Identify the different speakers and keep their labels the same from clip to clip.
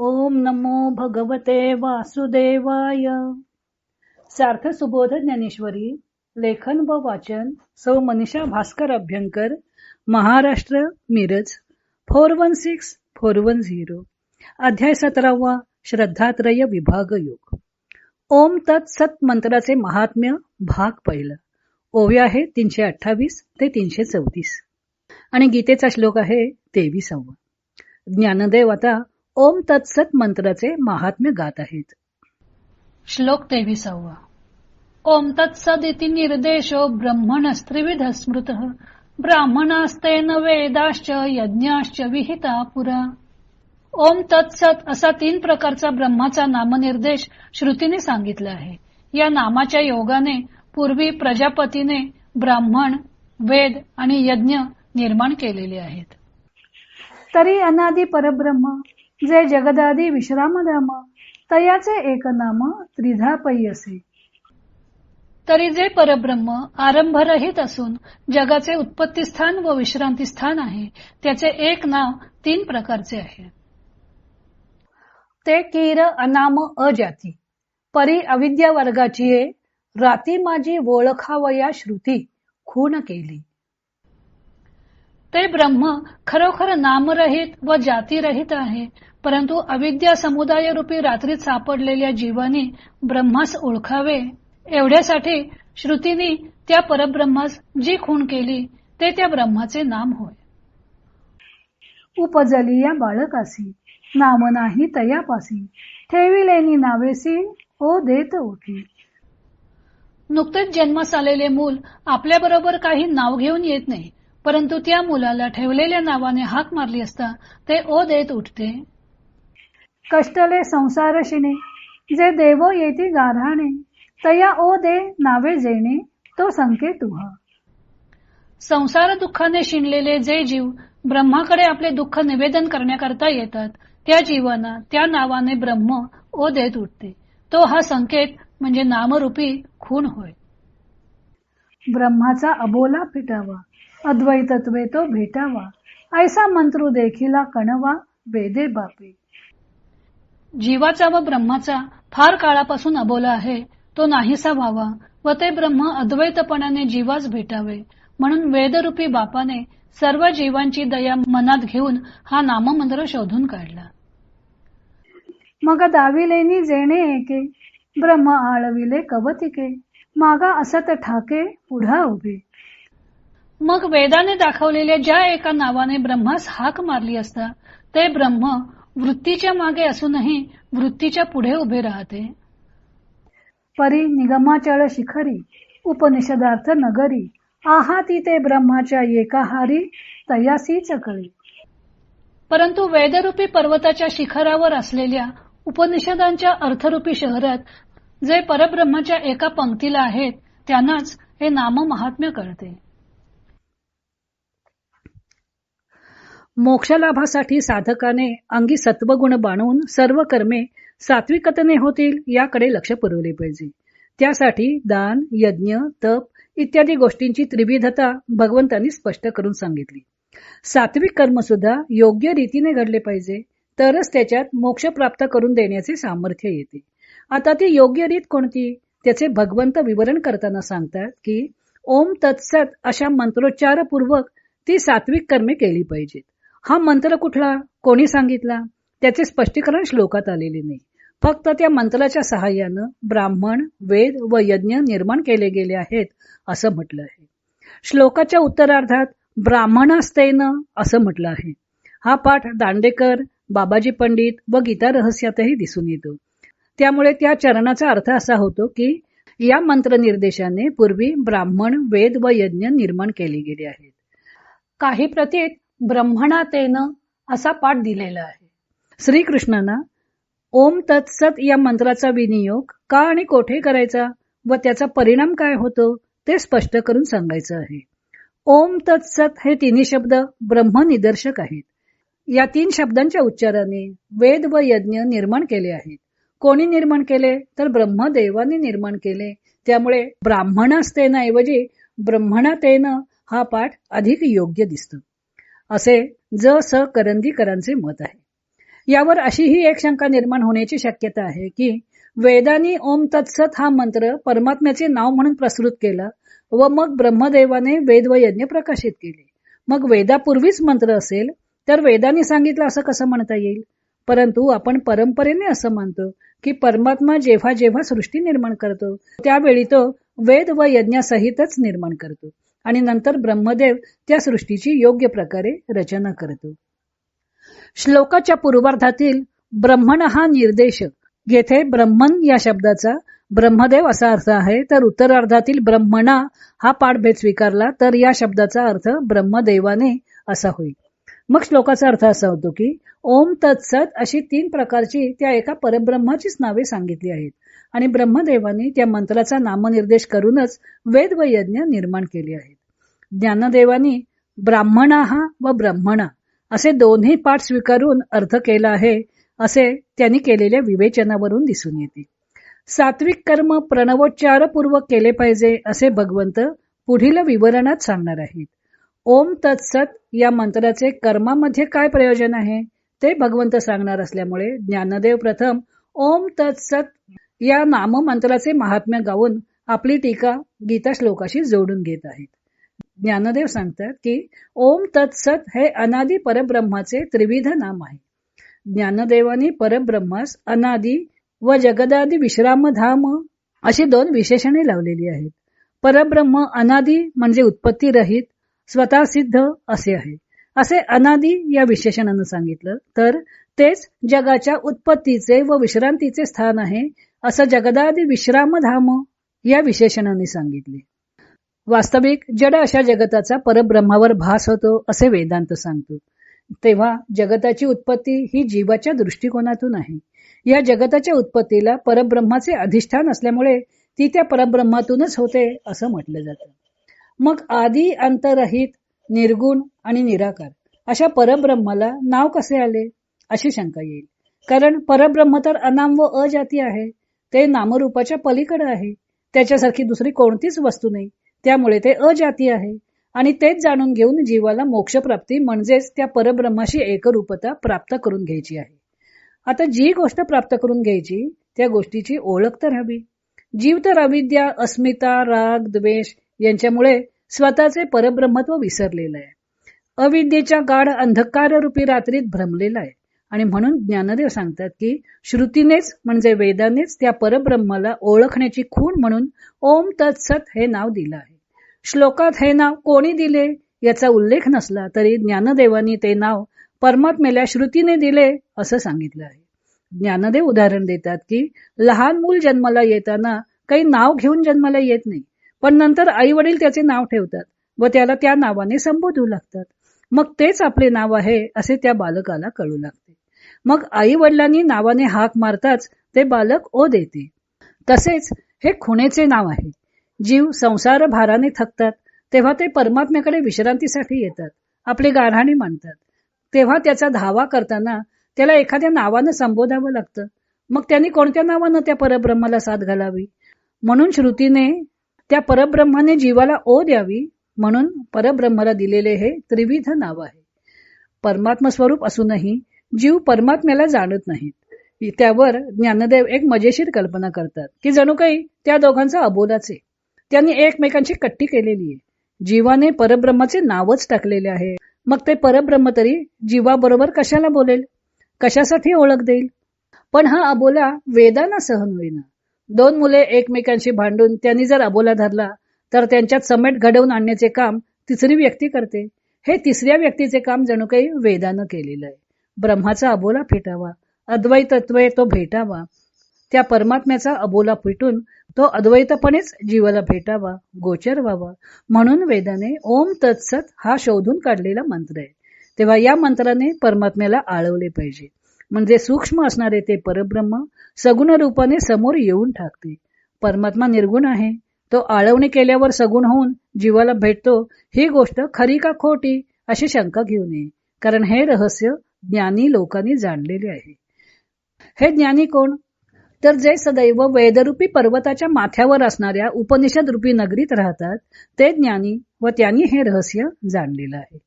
Speaker 1: ओम नमो भगवते वासुदेवाय. सार्थ सुबोध ज्ञानेश्वरी लेखन व वाचन Sau Manisha Bhaskar Abhyankar Maharashtra Miraj four one six four one zero अध्याय सतरावा श्रद्धात्रय विभाग योग. ओम तत् सत मंत्राचे महात्म्य भाग पहिला. ओव्या आहे तीनशे अठ्ठावीस ते तीनशे चौतीस. आणि गीतेचा श्लोक आहे तेविसावा. ज्ञानदेव आता ओम तत्सत मंत्राचे महात्म्य गात आहेत.
Speaker 2: श्लोक तेविसावा. ओम तत्सदिति निर्देशो ब्रह्मणस्त्रिविध स्मृत ब्राह्मणास्तेन वेदाश्च यज्ञाश्च विहिता पुरा. ओम तत्सत असा तीन प्रकारचा ब्रह्माचा नामनिर्देश श्रुतीने सांगितला आहे. या नामाच्या योगाने पूर्वी प्रजापतीने ब्राह्मण वेद आणि यज्ञ निर्माण केलेले आहेत.
Speaker 1: तरी अनादी परब्रह्म जे जगदादी विश्रामधाम तयाचे एक नाम त्रिधापई असे.
Speaker 2: तरी जे परब्रह्म आरंभरहित असून जगाचे उत्पत्ती स्थान व विश्रांती स्थान आहे त्याचे एक नाव तीन प्रकारचे आहे.
Speaker 1: ते कीर अनाम अजाती. परी अविद्या वर्गाची राती माझी ओळखावया श्रुती खून केली.
Speaker 2: ते ब्रह्म खरोखर नामरहित व जातीरहित आहे. परंतु अविद्या समुदाय रूपी रात्रीत सापडलेल्या जीवाने ब्रह्मास ओळखावे. एवढ्यासाठी श्रुतीने त्या परब्रह्मास जी खूण केली ते त्या ब्रह्माचे नाम होय.
Speaker 1: उपजली या बाळकासी नाम नाही तयापासी. ठेविलेनी नावेसी ओ देत ओठी
Speaker 2: नुकतेच जन्मास आलेले मूल आपल्या बरोबर काही नाव घेऊन येत नाही. परंतु त्या मुलाला ठेवलेल्या नावाने हाक मारली असता ते ओ देत उठते.
Speaker 1: कष्टले संसारशिने जे देवो येती गारहाणे तया ओ दे नावे जेणे तो संकेत
Speaker 2: संसार दुःखाने शिणलेले जे जीव ब्रह्माकडे आपले दुःख निवेदन करण्याकरता येतात त्या जीवांना त्या नावाने ब्रह्म ओ देत उठते. तो हा संकेत म्हणजे नामरूपी खून होय.
Speaker 1: ब्रह्माचा अबोला फिटावा अद्वैतत्वे तो भेटावा. ऐसा मंत्रू देखीला कणवा वेदे बापे.
Speaker 2: जीवाचा व ब्रह्माचा फार काळापासून अबोला आहे तो नाहीसा व्हावा व ते ब्रह्म अद्वैतपणाने जीवास भेटावे. म्हणून वेदरूपी बापाने सर्व जीवांची दया मनात घेऊन हा नाममंत्र शोधून काढला.
Speaker 1: मग दाविलेनी जेणे एके ब्रह्म आळविले कवतिके मागा असत ठाके पुढा उभे.
Speaker 2: मग वेदाने दाखवलेल्या ज्या एका नावाने ब्रह्मास हाक मारली असता ते ब्रह्म वृत्तीच्या मागे असूनही वृत्तीच्या पुढे उभे राहते.
Speaker 1: परी निगमाचळ शिखरी उपनिषदार्थ नगरी आहाती ते ब्रह्माच्या एकाहारी तयासी चकळी
Speaker 2: परंतु वेदरूपी पर्वताच्या शिखरावर असलेल्या उपनिषदांच्या अर्थरूपी शहरात जे परब्रह्माच्या एका पंक्तीला आहेत त्यांनाच हे नाम महात्म्य कळते.
Speaker 1: मोक्षलाभासाठी साधकाने अंगी सत्वगुण बाणून सर्व कर्मे सात्विकतेने होतील याकडे लक्ष पुरवले पाहिजे. त्यासाठी दान यज्ञ तप इत्यादी गोष्टींची त्रिविधता भगवंतांनी स्पष्ट करून सांगितली. सात्विक कर्म सुद्धा योग्य रीतीने घडले पाहिजे तरच त्याच्यात मोक्ष प्राप्त करून देण्याचे सामर्थ्य येते. आता ती योग्य रीत कोणती? त्याचे भगवंत विवरण करताना सांगतात की ओम तत्सत अशा मंत्रोच्चारपूर्वक ती सात्विक कर्मे केली पाहिजेत. हा मंत्र कुठला? कोणी सांगितला? त्याचे स्पष्टीकरण श्लोकात आलेले नाही. फक्त त्या मंत्राच्या सहाय्यानं ब्राह्मण वेद व यज्ञ निर्माण केले गेले आहेत असं म्हटलं आहे. श्लोकाच्या उत्तरार्धात ब्राह्मणास्तेन असं म्हटलं आहे. हा पाठ दांडेकर बाबाजी पंडित व गीता रहस्यातही दिसून येतो. त्यामुळे त्या चरणाचा अर्थ असा होतो की या मंत्र निर्देशाने पूर्वी ब्राह्मण वेद व यज्ञ निर्माण केले गेले आहेत. काही प्रतीत ब्रह्मणातेन असा पाठ दिलेला आहे. श्रीकृष्णांना ओम तत्सत या मंत्राचा विनियोग का आणि कोठे करायचा व त्याचा परिणाम काय होतो ते स्पष्ट करून सांगायचं आहे. ओम तत्सत हे तिन्ही शब्द ब्रह्म निदर्शक आहेत. या तीन शब्दांच्या उच्चाराने वेद व यज्ञ निर्माण केले आहेत. कोणी निर्माण केले? तर ब्रह्मदेवाने निर्माण केले. त्यामुळे ब्राह्मणास्तेनाऐवजी ब्रह्मणातेन हा पाठ अधिक योग्य दिसतो. असे ज स करंदीकरांचे मत आहे. यावर अशीही एक शंका निर्माण होण्याची शक्यता आहे की वेदानी ओम तत्सत हा मंत्र परमात्म्याचे नाव म्हणून प्रस्तुत केला व मग ब्रह्मदेवाने वेद व यज्ञ प्रकाशित केले. मग वेदापूर्वीच मंत्र असेल तर वेदाने सांगितलं असं कसं म्हणता येईल? परंतु आपण परंपरेने असं मानतो की परमात्मा जेव्हा जेव्हा सृष्टी निर्माण करतो त्यावेळी तो वेद व यज्ञासहितच निर्माण करतो. आणि नंतर ब्रह्मदेव त्या सृष्टीची योग्य प्रकारे रचना करतो. श्लोकाच्या पूर्वार्धातील ब्रह्मण हा निर्देश. येथे ब्रह्मन या शब्दाचा ब्रह्मदेव असा अर्थ आहे. तर उत्तरार्धातील ब्रह्मणा हा पाठभेद स्वीकारला तर या शब्दाचा अर्थ ब्रह्मदेवाने असा होईल. मग श्लोकाचा अर्थ असा होतो की ओम तत्सत अशी तीन प्रकारची त्या एका परब्रह्माचीच नावे सांगितली आहेत. आणि ब्रह्मदेवाने त्या मंत्राचा नामनिर्देश करूनच वेद व यज्ञ निर्माण केले आहेत. ज्ञानदेवानी ब्राह्मणा व ब्रह्मणा असे दोन्ही पाठ स्वीकारून अर्थ केला आहे असे त्यांनी केलेल्या विवेचनावरून दिसून येते. सात्विक कर्म प्रणवोच्चारपूर्वक केले पाहिजे असे भगवंत पुढील विवरणात सांगणार आहेत. ओम तत्सत या मंत्राचे कर्मामध्ये काय प्रयोजन आहे ते भगवंत सांगणार असल्यामुळे ज्ञानदेव प्रथम ओम तत्सत या नाममंत्राचे महात्म्य गाऊन आपली टीका गीता श्लोकाशी जोडून घेत आहेत. ज्ञानदेव सांगतात की ओम तत्सत हे अनादी परब्रह्माचे त्रिविध नाम आहे. ज्ञानदेवानी परब्रह्मास अनादी व जगदादी विश्रामधाम अशी दोन विशेषणे लावलेली आहेत. परब्रह्म अनादी म्हणजे उत्पत्ती रहित स्वतः सिद्ध असे आहे. असे अनादी या विशेषणानं सांगितलं तर तेच जगाच्या उत्पत्तीचे व विश्रांतीचे स्थान आहे असं जगदादी विश्रामधाम या विशेषणाने सांगितले. वास्तविक जड अशा जगताचा परब्रह्मावर भास होतो असे वेदांत सांगतो. तेव्हा जगताची उत्पत्ती ही जीवाच्या दृष्टिकोनातून आहे. या जगताच्या उत्पत्तीला परब्रह्माचे अधिष्ठान असल्यामुळे ती त्या परब्रह्मातूनच होते असं म्हटलं जातं. मग आदी अंतरहित निर्गुण आणि निराकार अशा परब्रह्माला नाव कसे आले? अशी शंका येईल. कारण परब्रह्म तर अनाम व अजाती आहे. ते नामरूपाच्या पलीकडे आहे. त्याच्यासारखी दुसरी कोणतीच वस्तू नाही. त्यामुळे ते अजाती आहे. आणि तेच जाणून घेऊन जीवाला मोक्षप्राप्ती म्हणजेच त्या परब्रह्माशी एकरूपता प्राप्त करून घ्यायची आहे. आता जी गोष्ट प्राप्त करून घ्यायची त्या गोष्टीची ओळख तर हवी. जीव तर अविद्या अस्मिता राग द्वेष यांच्यामुळे स्वतःचे परब्रह्मत्व विसरलेलं आहे. अविद्येच्या गाढ अंधकार रूपी रात्रीत भ्रमलेला आहे. आणि म्हणून ज्ञानदेव सांगतात की श्रुतीनेच म्हणजे वेदानेच त्या परब्रह्माला ओळखण्याची खूण म्हणून ओम तत्सत हे नाव दिलं आहे. श्लोकात हे नाव कोणी दिले याचा उल्लेख नसला तरी ज्ञानदेवानी ते नाव परमात्मेला श्रुतीने दिले असं सांगितलं आहे. ज्ञानदेव उदाहरण देतात की लहान मूल जन्माला येताना काही नाव घेऊन जन्माला येत नाही पण नंतर आई वडील त्याचे नाव ठेवतात व त्याला त्या नावाने संबोधू लागतात. मग तेच आपले नाव आहे असे त्या बालकाला कळू लागते. मग आई वडिलांनी नावाने हाक मारताच ते बालक ओ देते. तसेच हे खुणेचे नाव आहे. जीव संसार भाराने थकतात तेव्हा ते परमात्म्याकडे विश्रांतीसाठी येतात आपली गारहाणी मांडतात तेव्हा त्याचा धावा करताना त्याला एखाद्या नावानं संबोधावं लागतं. मग त्यांनी कोणत्या नावानं त्या परब्रह्माला साथ घालावी? म्हणून श्रुतीने त्या परब्रह्माने जीवाला ओ द्यावी म्हणून परब्रह्माला दिलेले हे त्रिविध नाव आहे. परमात्म स्वरूप असूनही जीव परमात्म्याला जाणत नाहीत. त्यावर ज्ञानदेव एक मजेशीर कल्पना करतात की जणू काही त्या दोघांचा अबोलाचे त्यांनी एकमेकांची कट्टी केलेली आहे. जीवाने परब्रह्माचे नावच टाकलेले आहे. मग ते परब्रह्म तरी जीवाबरोबर कशाला बोलेल? कशासाठी ओळख देईल? पण हा अबोला वेदांना सहन होईना. दोन मुले एकमेकांशी भांडून त्यांनी जर अबोला धरला तर त्यांच्यात समेट घडवून आणण्याचे काम तिसरी व्यक्ती करते. हे तिसऱ्या व्यक्तीचे काम जणू काही वेदानं केलेलं आहे. ब्रह्माचा अबोला फेटावा अद्वैतत्वे तो भेटावा. त्या परमात्म्याचा अबोला फिटून तो अद्वैतपणेच जीवाला भेटावा गोचर व्हावा. म्हणून वेदाने ओम तत्सत हा शोधून काढलेला मंत्र आहे. तेव्हा या मंत्राने परमात्म्याला आळवले पाहिजे. म्हणजे सूक्ष्म असणारे ते परब्रह्म सगुण रूपाने समोर येऊन टाकते परमात्मा निर्गुण आहे. तो आळवणी केल्यावर सगुण होऊन जीवाला भेटतो ही गोष्ट खरी का खोटी अशी शंका घेऊ नये. कारण हे रहस्य ज्ञानी लोकांनी जाणलेले आहे. हे ज्ञानी कोण? तर जे सदैव वेदरूपी पर्वताच्या माथ्यावर असणाऱ्या उपनिषद रूपी नगरीत राहतात ते ज्ञानी व त्यांनी हे रहस्य जाणलेलं आहे.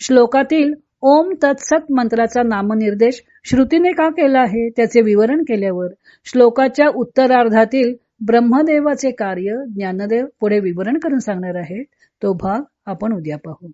Speaker 1: श्लोकातील ओम तत्सत मंत्राचा नामनिर्देश श्रुतीने का केला आहे त्याचे विवरण केल्यावर श्लोकाच्या उत्तरार्धातील ब्रह्मदेवाचे कार्य ज्ञानदेव पुढे विवरण करून सांगणार आहेत तो भाग आपण उद्या पाहू.